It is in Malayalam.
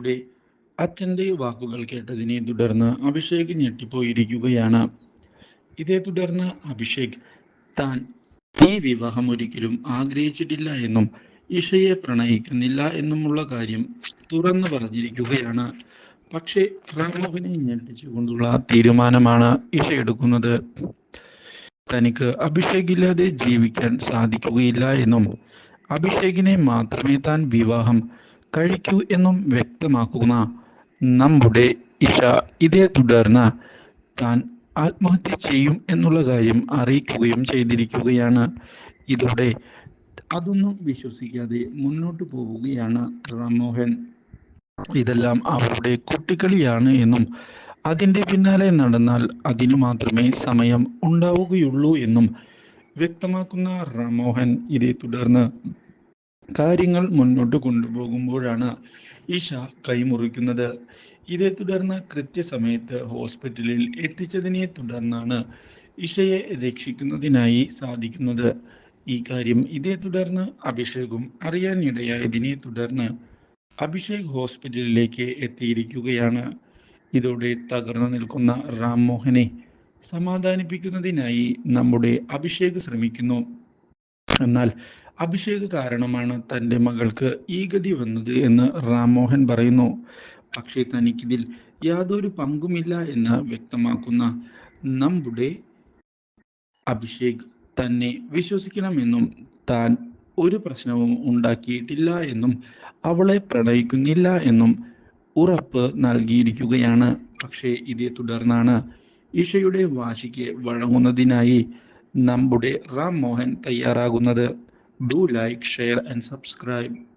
ഇവിടെ അച്ഛന്റെ വാക്കുകൾ കേട്ടതിനെ തുടർന്ന് അഭിഷേക് ഞെട്ടിപ്പോയിരിക്കുകയാണ്. ഇതേ തുടർന്ന് അഭിഷേക് താൻ ഈ വിവാഹം ഒരിക്കലും ആഗ്രഹിച്ചിട്ടില്ല എന്നും ഇഷയെ പ്രണയിക്കുന്നില്ല എന്നുമുള്ള കാര്യം തുറന്നു പറഞ്ഞിരിക്കുകയാണ്. പക്ഷേ റാംമോഹനെ ഞെട്ടിച്ചുകൊണ്ടുള്ള തീരുമാനമാണ് ഇഷ എടുക്കുന്നത്. തനിക്ക് അഭിഷേക് ഇല്ലാതെ ജീവിക്കാൻ സാധിക്കുകയില്ല എന്നും അഭിഷേകിനെ മാത്രമേ താൻ വിവാഹം കഴിക്കൂ എന്നും വ്യക്തമാക്കുന്ന നമ്മുടെ ഇഷ. ഇതേ തുടർന്ന് താൻ ആത്മഹത്യ ചെയ്യും എന്നുള്ള കാര്യം അറിയിക്കുകയും ചെയ്തിരിക്കുകയാണ്. ഇതോടെ അതൊന്നും വിശ്വസിക്കാതെ മുന്നോട്ട് പോവുകയാണ് റാംമോഹൻ ഇതെല്ലാം അവരുടെ കുട്ടിക്കളിയാണ് എന്നും അതിന്റെ പിന്നാലെ നടന്നാൽ അതിനു മാത്രമേ സമയം ഉണ്ടാവുകയുള്ളൂ എന്നും വ്യക്തമാക്കുന്ന റാംമോഹൻ ഇതേ തുടർന്ന് കാര്യങ്ങൾ മുന്നോട്ട് കൊണ്ടുപോകുമ്പോഴാണ് ഇഷ കൈമുറിക്കുന്നത്. ഇതേ തുടർന്ന് കൃത്യസമയത്ത് ഹോസ്പിറ്റലിൽ എത്തിച്ചതിനെ തുടർന്നാണ് ഇഷയെ രക്ഷിക്കുന്നതിനായി സാധിക്കുന്നത്. ഈ കാര്യം ഇതേ തുടർന്ന് അഭിഷേകും അറിയാനിടയായതിനെ തുടർന്ന് അഭിഷേക് ഹോസ്പിറ്റലിലേക്ക് എത്തിയിരിക്കുകയാണ്. ഇതോടെ തകർന്നു നിൽക്കുന്ന റാം മോഹനെ സമാധാനിപ്പിക്കുന്നതിനായി നമ്മുടെ അഭിഷേക് ശ്രമിക്കുന്നു. എന്നാൽ അഭിഷേക് കാരണമാണ് തന്റെ മകൾക്ക് ഈ ഗതി വന്നത് എന്ന് റാംമോഹൻ പറയുന്നു. പക്ഷേ തനിക്കിതിൽ യാതൊരു പങ്കുമില്ല എന്ന് വ്യക്തമാക്കുന്ന നമ്മുടെ അഭിഷേക് തന്നെ വിശ്വസിക്കണമെന്നും താൻ ഒരു പ്രശ്നവും ഉണ്ടാക്കിയിട്ടില്ല എന്നും അവളെ പ്രണയിക്കുന്നില്ല എന്നും ഉറപ്പ് നൽകിയിരിക്കുകയാണ്. പക്ഷേ ഇതേ തുടർന്നാണ് ഇഷയുടെ വാശിക്ക് വഴങ്ങുന്നതിനായി നമ്മുടെ Ram Mohan തയ്യാറാകുന്നത്. Do like share and subscribe